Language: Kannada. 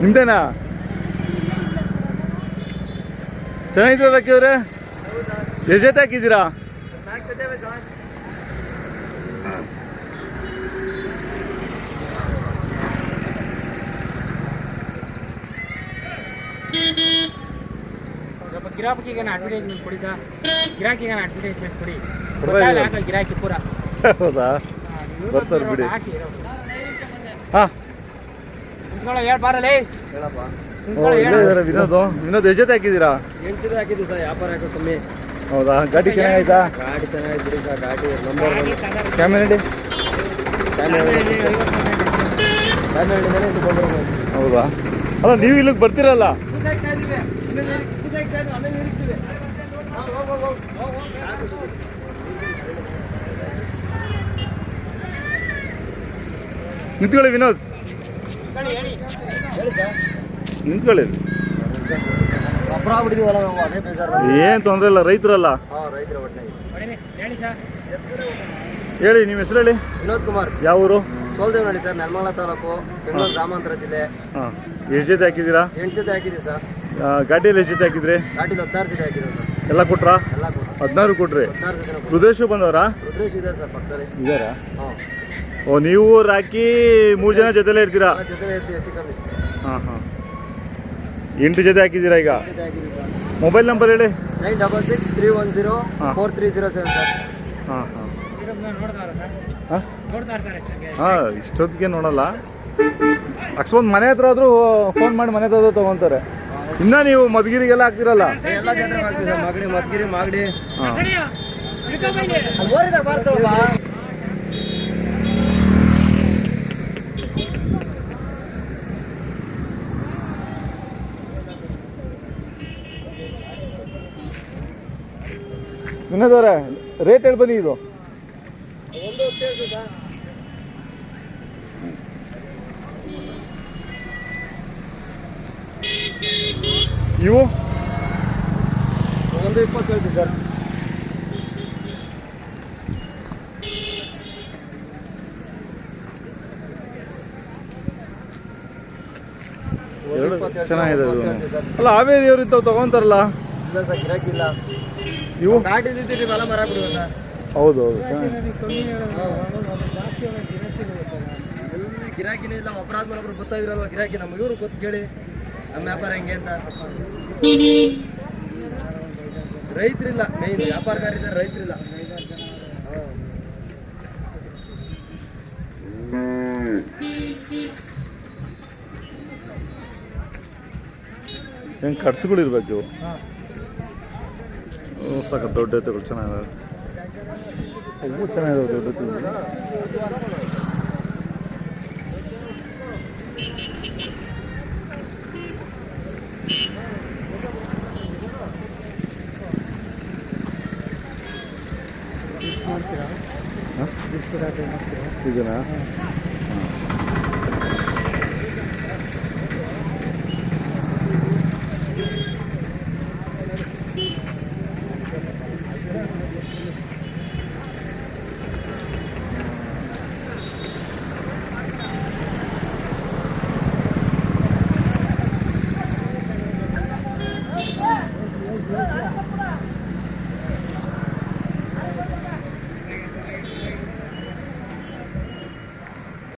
ನಿಮ್ದೇನಾ? ಚೆನ್ನಾಗಿದ್ರಲ್ಲ ಹಾಕಿದ್ರೆ ಎಷ್ಟು ಜೊತೆ ಹಾಕಿದ್ದೀರಾ? ಗಿರಾಕಿಗೆ ಅಡ್ವರ್ಟೈಸ್ಮೆಂಟ್ ಕೊಡಿ ಸರ್. ಗಿರಾಕಿಗೆ ಅಡ್ವರ್ಟೈಸ್ಮೆಂಟ್ ಕೊಡಿ. ಗಿರಾಕಿ ಪೂರ. ಹೌದಾ? ಬರ್ತಾರೆ ಬಿಡಿ. ಹಾಂ. ನಿಂತ್ಕೊಳ್ಳೋ ಹೇಳ್ ಬಾರಲೇ ಹೇಳಪ್ಪ. ನಿಂತ್ಕೊಳ್ಳೋ ಇಲ್ಲೇ ಹೇಳು. ಇದಾರೆ ವಿನೋದ್. ವಿನೋದ್ ಹಾಕಿದ್ದೀರಾ? ಎಂಟು ಹಾಕಿದ್ವಿ ಸರ್ ವ್ಯಾಪಾರ ಯಾಕೋ ಕಮ್ಮಿ. ಹೌದಾ? ಗಾಡಿ ಚೆನ್ನಾಗಾಯ್ತಾ ಗಾಡಿ ಸರ್ ಗಾಡಿ ನಂಬರ್ ಕ್ಯಾಮೆರಾ ಇದು ಬಂದಿರೋದು ಹೌದಾ? ಅಲ್ಲ ನೀವು ಇಲ್ಲಿಗೆ ಬರ್ತೀರಲ್ಲ? ನಿಂತ್ಕೊಳ್ಳಿ ವಿನೋದ್. ನಿಂತ್ಕೊಳ್ಳಿ. ಏನು ತೊಂದರೆ ಇಲ್ಲ ರೈತರಲ್ಲ. ಹೇಳಿ ಸರ್. ಹೇಳಿ ನಿಮ್ಮ ಹೆಸರು ಹೇಳಿ? ವಿನೋದ್ ಕುಮಾರ್. ಯಾವ ಊರು? ಸೋಲ್ದೇವನಹಳ್ಳಿ ಸರ್ ನೆಲಮಂಗಲ ತಾಲೂಕು ಬೆಂಗಳೂರು ಗ್ರಾಮಾಂತರ ಜಿಲ್ಲೆ. ಹಾಂ. ಎಷ್ಟು ಜೊತೆ ಹಾಕಿದೀರಾ ಎಂಟು ಜೊತೆ ಹಾಕಿದ್ದೀವಿ ಸರ್. ಗಾಡಿಯಲ್ಲಿ ಎಷ್ಟು ಜೊತೆ ಹಾಕಿದ್ರಿ? ಗಾಡಿಲಿ ಹತ್ತಾರು ಜೊತೆ ಹಾಕಿದ್ದೀವಿ ಸರ್. ಎಲ್ಲ ಕೊಟ್ರಾ? ಹದಿನಾರು ಕೊಟ್ರಿ. ರುದ್ರೇಶು ಬಂದವರಾ? ಇದಾರಾ? ಓ ನೀವು ರಾಕಿ ಮೂರು ಜನ ಜೊತೆಲೇ ಇರ್ತೀರಾ? ಹಾಂ ಹಾಂ. ಎಂಟು ಜೊತೆ ಹಾಕಿದ್ದೀರಾ ಈಗ? ಜೊತೆ ಹಾಕಿದ್ದೀವಿ ಸರ್. ಮೊಬೈಲ್ ನಂಬರ್ ಹೇಳಿ. Nine double six three one zero. Four three zero seven sir. ಹಾಂ ಹಾಂ. ಇದನ್ನ ನೋಡ್ತಾರ ಸರ್? ಹಾಂ ನೋಡ್ತಾ ಇರ್ತಾರೆ ಅಷ್ಟೇ ಹಾಂ ಇಷ್ಟೊತ್ತಿಗೆ ನೋಡಲ್ಲ. ಅಕ್ಸ್ಮತ್ ಮನೆ ಹತ್ರ ಆದರೂ ಫೋನ್ ಮಾಡಿ ಮನೆ ಹತ್ರ ತೊಗೊತಾರೆ. ಇನ್ನೂ ನೀವು ಮಧುಗಿರಿಗೆಲ್ಲ ಹಾಕ್ತಿರಲ್ಲ ಎಲ್ಲ ಜಾತ್ರೆ ಆಗ್ತೀವಿ ಸರ್ ಮಗಡಿ. ಮದ್ಗಿರಿ ಮಾಗಡಿ ರೇಟ್ ಹೇಳಿ ಬನ್ನಿ ಇದು ಒಂದು ಹೊತ್ತು ಹೇಳ್ತೀವಿ ಸರ್ ಇವು? ಒಂದು ಇಪ್ಪತ್ತು ಹೇಳ್ತೀವಿ ಸರ್. ಚೆನ್ನಾಗಿದೆ. ಅಲ್ಲ ಹಾವೇರಿಯವ್ರು ಇಂಥವು ತೊಗೊತಾರಲ್ಲ? ಇಲ್ಲ ಸರ್ ಗಿರಾಕಿಲ್ಲ. ಇವು? ಮರ ಹೌದು ಹೌದು. ಗಿರಾಕಿನೇ ಇಲ್ಲ ಅಪರಾಧ ಬರ್ತಾ ಇದ್ರಲ್ವ ಗಿರಾಕಿ ನಮ್ಮ ಇವರು ಗೊತ್ತು ಕೇಳಿ. ನಮ್ಮ ವ್ಯಾಪಾರ ಹೆಂಗೆ ಅಂತ ರೈತರಿಲ್ಲ ಮೇನ್ ವ್ಯಾಪಾರಗಾರಿದ್ದಾರೆ ರೈತರಿಲ್ಲ. ಹೆಂಗ್ ಕಟ್ಸುಗಳು ಇರ್ಬೇಕು ಇವು? ಸಾಕು ದೊಡ್ಡ ಎತ್ತುಗಳು ಚೆನ್ನಾಗಿದಾವೆ. ಅವು ಚೆನ್ನಾಗಿದಾವೆ ದೊಡ್ಡ ಎತ್ತುಗಳು. ಹಾಂ? ಇದನಾ